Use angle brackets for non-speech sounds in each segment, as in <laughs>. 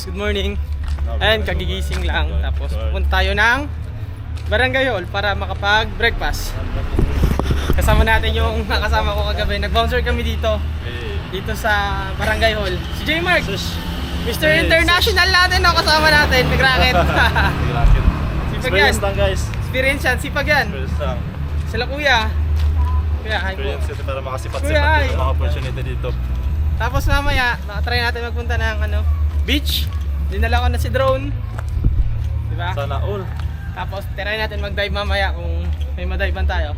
guys, good morning. Ayan, kagigising lang. Tapos pupunta tayo ng Barangay Hall para makapag-breakfast. Kasama natin yung nakasama ko kagabi. Nag-bouncer kami dito. Dito sa Barangay Hall. Si J Mark. Mr. International natin, no? kasama natin. Nag-racket. <laughs> Sipag yan. Experience lang guys. Experience yan. Sipag yan. Experience lang. Sila kuya. Kuya, hi po. Experience ito para makasipat-sipat ng mga opportunity dito. Tapos mamaya, nakatry natin magpunta ng ano, beach. Dinala ko na si drone. Diba? Sana all. Tapos try natin mag-dive mamaya kung may madivean tayo.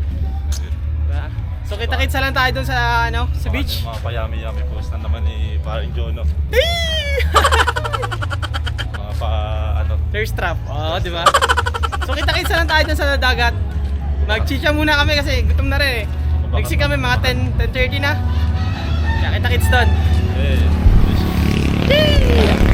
Diba? So kita-kitsa lang tayo dun sa ano, sa Mga- beach. Mga payami-yami post na naman ni paring Jono. <laughs> Mga pa ano. Thirst trap. Oo, di ba? So kita-kitsa lang tayo dun sa dagat. Mag-chicha muna kami kasi gutom na rin eh. Nagsik kami mga 10, 10.30 na. Kaya kita-kits dun. Eh. It's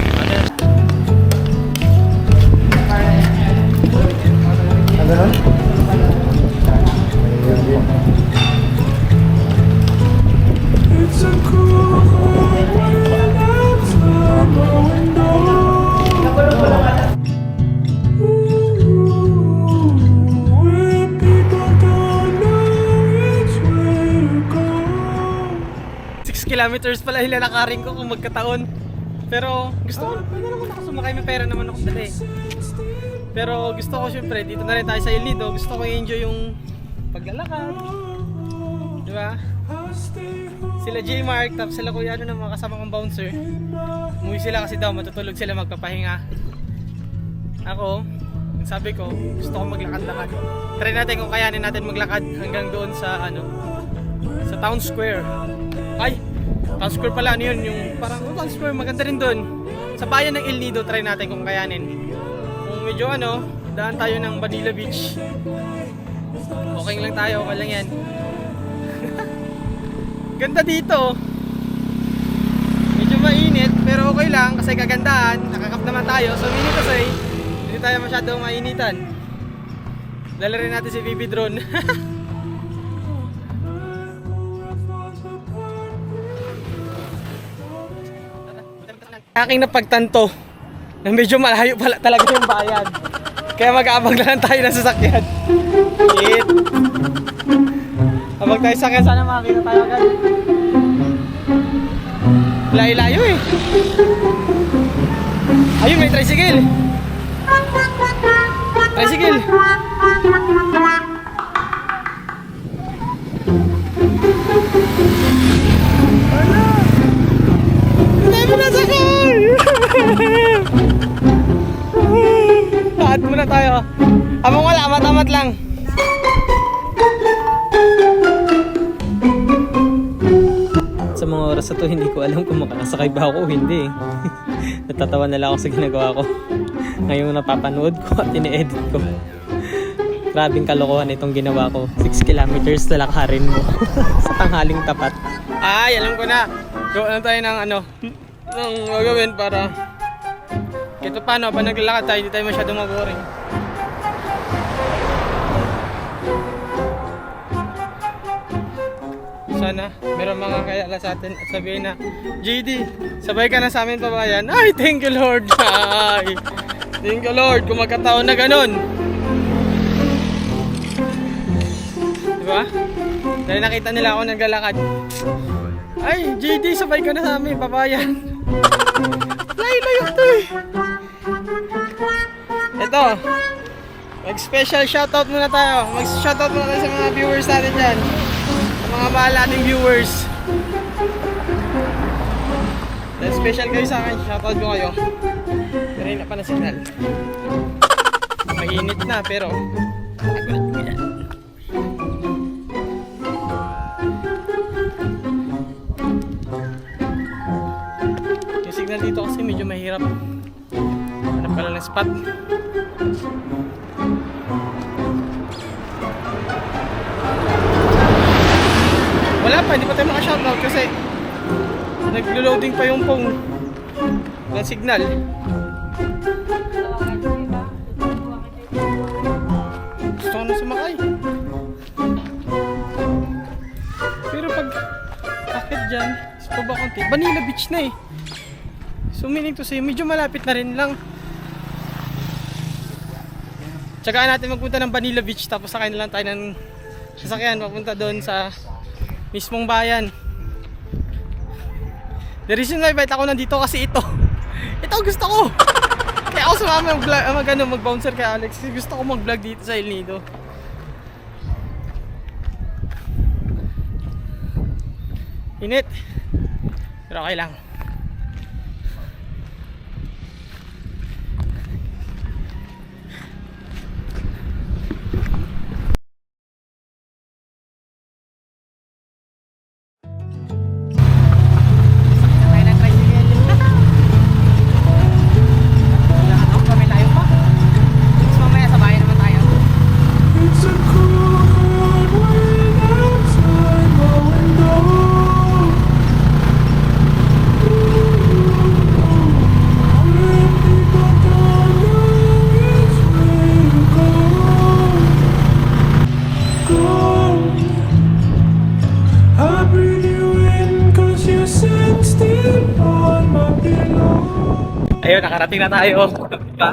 kilometers pala hilalakarin ko kung magkataon. Pero gusto ko, pwede naman ako sumakay, may pera naman ako dali. Pero gusto ko syempre, dito na rin tayo sa El Nido, gusto ko i-enjoy yung paglalakad. Di ba? Sila J Mark, tapos sila kuya ano ng mga kasama kong bouncer. Umuwi sila kasi daw, matutulog sila magpapahinga. Ako, sabi ko, gusto ko maglakad-lakad. Try natin kung kayanin natin maglakad hanggang doon sa ano, sa Town Square. Ay, Town Square pala, ano yun? Yung parang, oh, Town Square, maganda rin doon. Sa bayan ng El Nido, try natin kung kayanin. Kung medyo ano, daan tayo ng Manila Beach. Okay lang tayo, okay lang yan. <laughs> Ganda dito. Medyo mainit, pero okay lang kasi kagandahan. Nakakap naman tayo. So, minit kasi, hindi tayo masyadong mainitan. Dala rin natin si BB Drone. <laughs> aking napagtanto na medyo malayo pala talaga yung bayan. Kaya mag-aabag na lang tayo ng sasakyan. Shit. Abag tayo sa sasakyan, sana makakita tayo agad. Layo-layo eh. Ayun, may tricycle. Tricycle. Makakasakay ba ako hindi. <laughs> Natatawa na lang ako sa ginagawa ko. <laughs> Ngayon napapanood ko at ini-edit ko. Grabing kalokohan itong ginawa ko. 6 kilometers na lakarin mo <laughs> sa tanghaling tapat. Ay, alam ko na. Gawa na tayo ng ano, ng gagawin para ito paano, pa naglalakad tayo, hindi tayo masyadong maboring. Sana meron mga kayala sa atin at sabihin na JD, sabay ka na sa amin pabayan. Ay, thank you Lord. <laughs> Ay, thank you Lord kung magkataon na ganun. Diba? Dahil nakita nila ako naglalakad. Ay, JD, sabay ka na sa amin, papayan. Layo-layo <laughs> to eh. Ito. Mag-special shoutout muna tayo. Mag-shoutout muna tayo sa mga viewers natin dyan. Mga mahal nating viewers. Dahil special kayo sa akin, shoutout ko kayo. Pero na pa na signal. Mainit na pero. Yung signal dito kasi medyo mahirap. Hanap ka lang ng spot. Wala pa, hindi pa tayo maka-shoutout kasi naglo-loading pa yung phone ng signal. Gusto ko na sumakay. Pero pag akit dyan, sa baba konti, Vanilla Beach na eh. So meaning to say, medyo malapit na rin lang. Tsagaan natin magpunta ng Vanilla Beach tapos sakay na lang tayo ng sasakyan papunta doon sa mismong bayan. The reason why bait ako nandito kasi ito. <laughs> Ito gusto ko. <laughs> Kaya ako sumama mag, mag, ano, mag-bouncer kay Alex gusto ko mag-vlog dito sa El Nido. Init. Pero okay lang. Nakarating na tayo. Diba?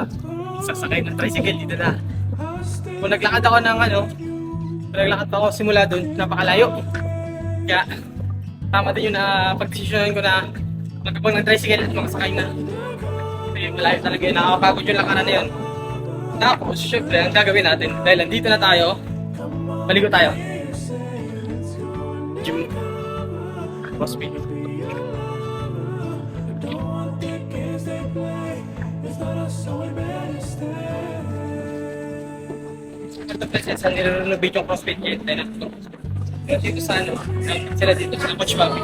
Sasakay ng tricycle dito na. Kung naglakad ako ng ano, kung naglakad ako simula dun, napakalayo. Kaya, tama din yun na pagdesisyonan ko na magkabang ng tricycle at makasakay na. Kasi malayo talaga yun, nakakapagod yung lakaran na yun. Tapos, syempre, ang gagawin natin, dahil nandito na tayo, maligo tayo. Gym. Crossfit. Ito kasi sa nire-renovate yung CrossFit ito. Pero dito sa ano, sila dito sa Coach Bobby.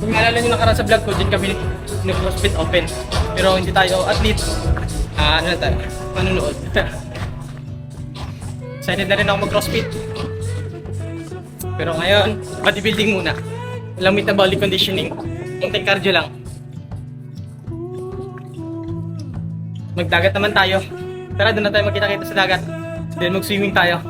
Kung naalala nyo nakaraan sa vlog ko, dyan kami nag-CrossFit open. Pero hindi tayo athlete. Ah, ano na tayo? Manunood. Excited na rin ako mag-CrossFit. Pero ngayon, bodybuilding muna. Walang metabolic conditioning. Konting cardio lang. Magdagat naman tayo. Tara, doon na tayo magkita-kita sa dagat. Then mag-swimming tayo.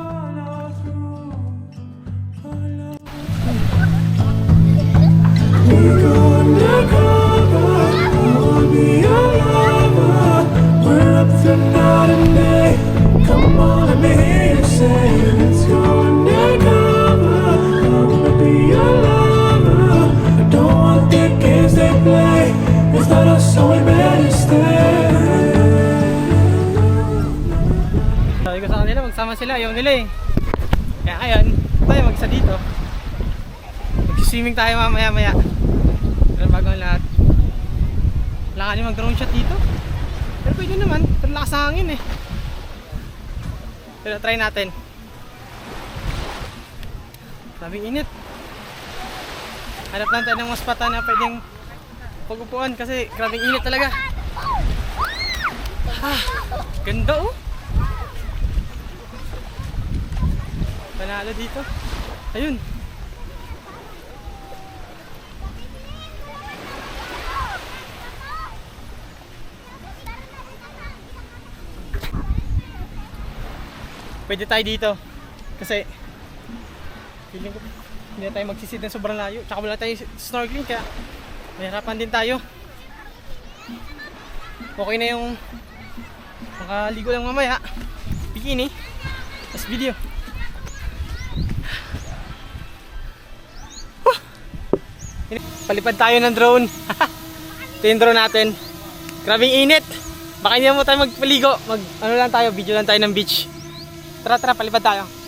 Come on, let me hear say, Let's go sila. Ayaw nila eh. Kaya ngayon, tayo mag-isa dito. Mag-swimming tayo mamaya-maya. Pero bago ang lahat. Wala ka mag-drone shot dito. Pero pwede naman. Pero lakas ng hangin eh. Pero try natin. Sabing init. Hanap lang tayo ng mas pata na pwedeng pag-upuan kasi grabing init talaga. Ah, ganda oh. Panalo dito. Ayun. Pwede tayo dito. Kasi feeling ko hindi na tayo magsisid ng sobrang layo. Tsaka wala tayo snorkeling kaya mahirapan din tayo. Okay na yung makaligo lang mamaya. Bikini. Tapos video. Palipad tayo ng drone. <laughs> Ito yung drone natin. Grabing init. Baka hindi mo tayo magpaligo. Mag, ano lang tayo, video lang tayo ng beach. Tara, tara, palipad tayo.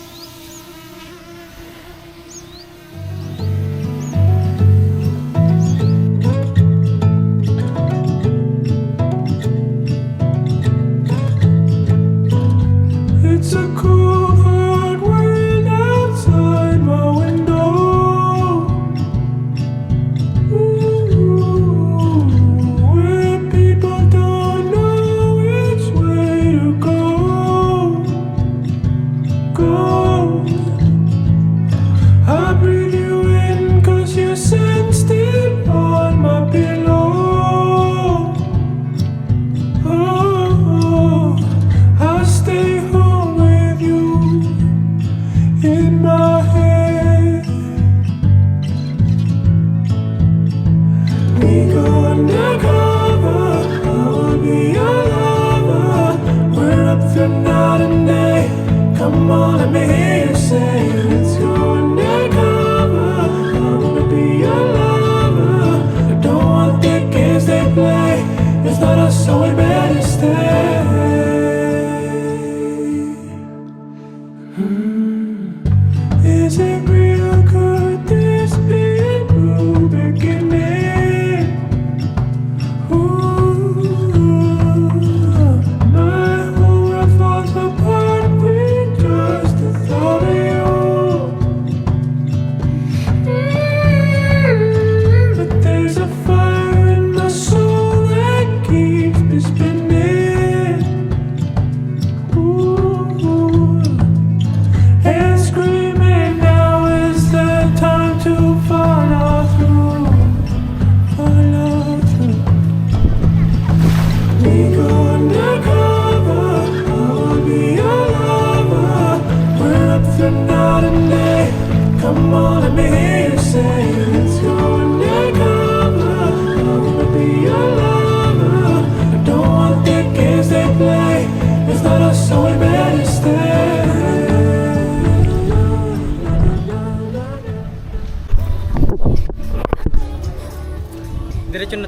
Come on, let me hear you say,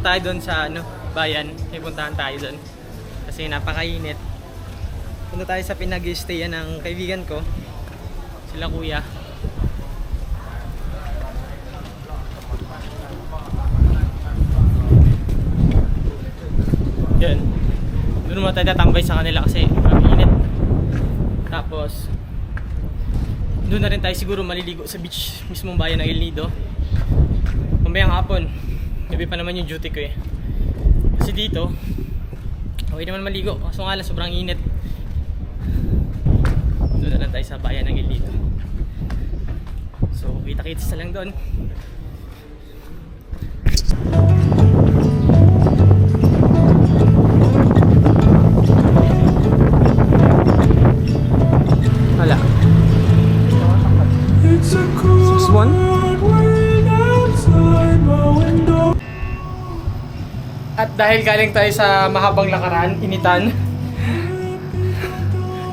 tayo doon sa ano, bayan. May puntahan tayo doon. Kasi napakainit. Punta tayo sa pinag-stayan ng kaibigan ko. Sila kuya. Yan. Doon naman tayo tatambay sa kanila kasi init. Tapos, doon na rin tayo siguro maliligo sa beach mismong bayan ng El Nido. Mamayang hapon, gabi pa naman yung duty ko eh. Kasi dito, okay naman maligo. Kaso nga lang, sobrang init. Doon na lang tayo sa bayan ng El Nido. So, kita-kits na lang doon. Dahil galing tayo sa mahabang lakaran, initan.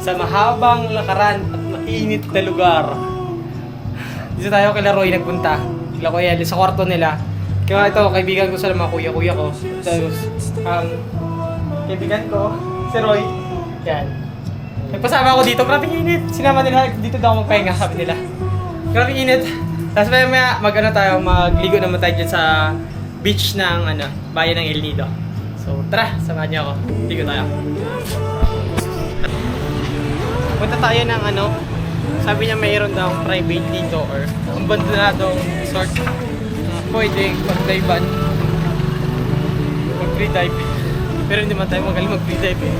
sa mahabang lakaran at mainit na lugar. Dito tayo kay Roy nagpunta. Kila Kuya Eli, sa kwarto nila. Kaya ito, kaibigan ko sa mga kuya-kuya ko. Tapos, um, kaibigan ko, si Roy. Yan. Nagpasama ako dito, grabe init. Sinama nila, dito daw ako magpahinga, sabi nila. Grabe init. Tapos maya maya, mag ano tayo, magligo naman tayo dyan sa beach ng ano, bayan ng El Nido. So tara, samahan niyo ako. Ligo tayo. Punta tayo ng ano, sabi niya mayroon daw private dito or abandonadong resort na pwedeng mag-divean. Mag-free dive. Pero hindi man tayo magaling mag-free dive eh.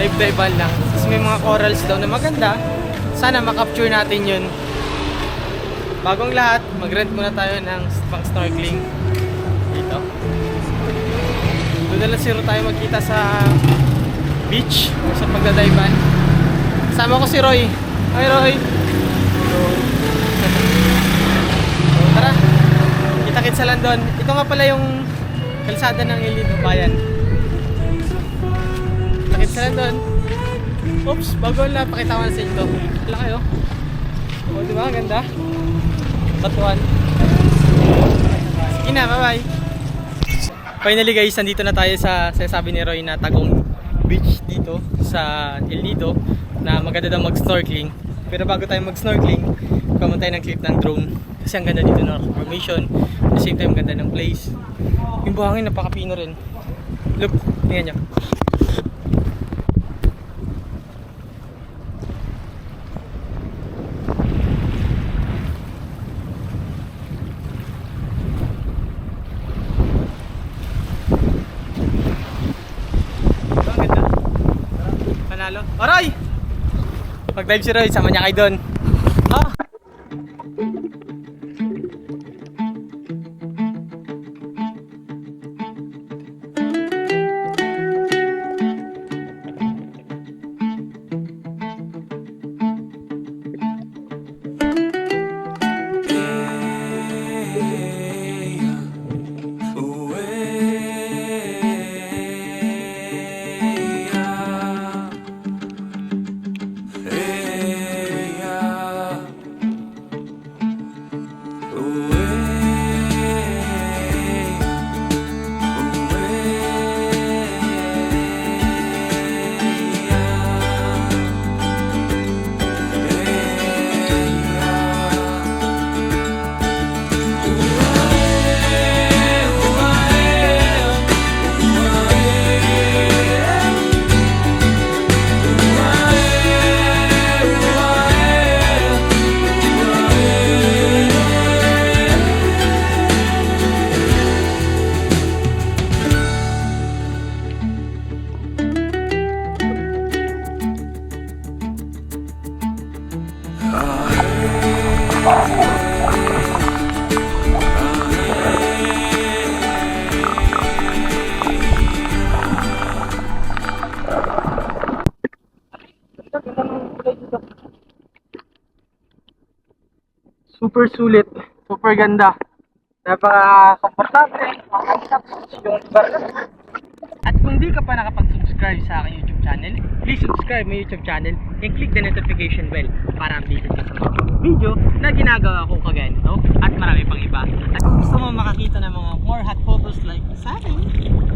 Dive-divean lang. Tapos may mga corals daw na maganda. Sana makapture natin yun. Bagong lahat, mag-rent muna tayo ng pang Na lang siguro tayo magkita sa beach o sa pagdadayban. Kasama ko si Roy. Hi Roy! So, tara, kita-kits sa London. Ito nga pala yung kalsada ng Ilido Bayan. Kita-kits sa London. Oops, bago lang, pakita ko na sa inyo. Wala kayo. O, di Ganda. Batuan. Sige na, bye-bye. Finally guys, nandito na tayo sa sinasabi ni Roy na Tagong Beach dito sa El Nido na maganda daw mag-snorkeling. Pero bago tayo mag-snorkeling, kuha tayo ng clip ng drone. Kasi ang ganda dito ng formation. At the same time, ganda ng place. Yung buhangin, napakapino rin. Look, tingnan nyo. Ito, ang ganda. Panalo. Aray! Pag-dive si Roy, sama niya kay Don. Super ganda. Napaka-komportable, makakasap yung lugar na. At kung di ka pa nakapag-subscribe sa aking YouTube channel, please subscribe my YouTube channel and click the notification bell para updated ka sa mga video na ginagawa ko kagaya nito at marami pang iba. At kung gusto mo makakita ng mga more hot photos like sa akin,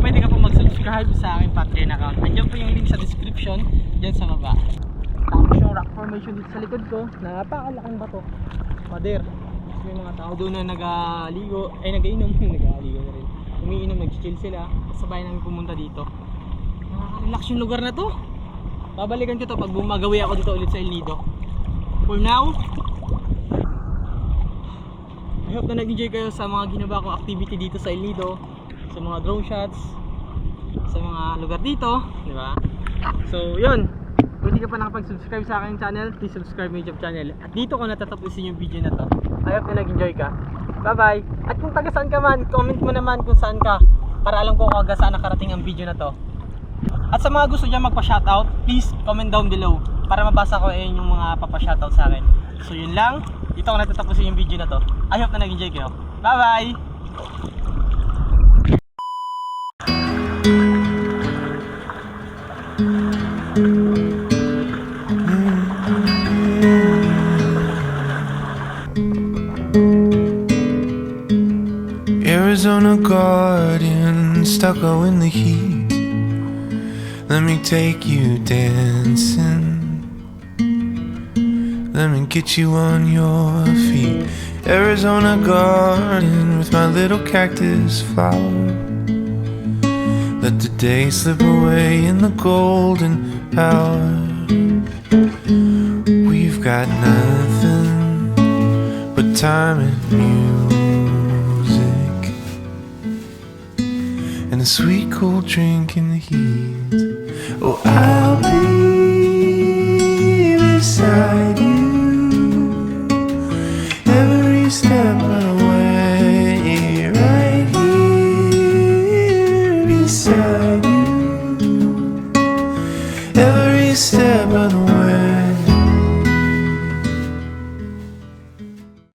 pwede ka po mag-subscribe sa aking Patreon account. Andiyan po yung link sa description dyan sa baba. Tapos yung rock formation dito sa likod ko, napakalaking bato. Pader. May mga tao doon na nagaligo, ay nagainom, <laughs> nagaligo na rin. Umiinom, nag-chill sila. Sabay namin pumunta dito. Nakaka-relax yung lugar na to. Babalikan ko to pag bumagawi ako dito ulit sa El Nido. For now, I hope na nag-enjoy kayo sa mga ginawa kong activity dito sa El Nido. Sa mga drone shots, sa mga lugar dito, di ba? So, yun. Kung hindi ka pa nakapag-subscribe sa aking channel, please subscribe my YouTube channel. At dito ko natatapusin yung video na to. I hope na nag-enjoy ka. Bye-bye! At kung taga saan ka man, comment mo naman kung saan ka para alam ko kung saan nakarating ang video na to. At sa mga gusto dyan magpa-shoutout, please comment down below para mabasa ko eh yung mga papa-shoutout sa akin. So yun lang, dito ko natatapusin yung video na to. I hope na nag-enjoy kayo. Bye-bye! Stucco in the heat. Let me take you dancing. Let me get you on your feet. Arizona garden with my little cactus flower. Let the day slip away in the golden hour. We've got nothing but time and music a sweet cold drink in the heat. Oh, I'll be beside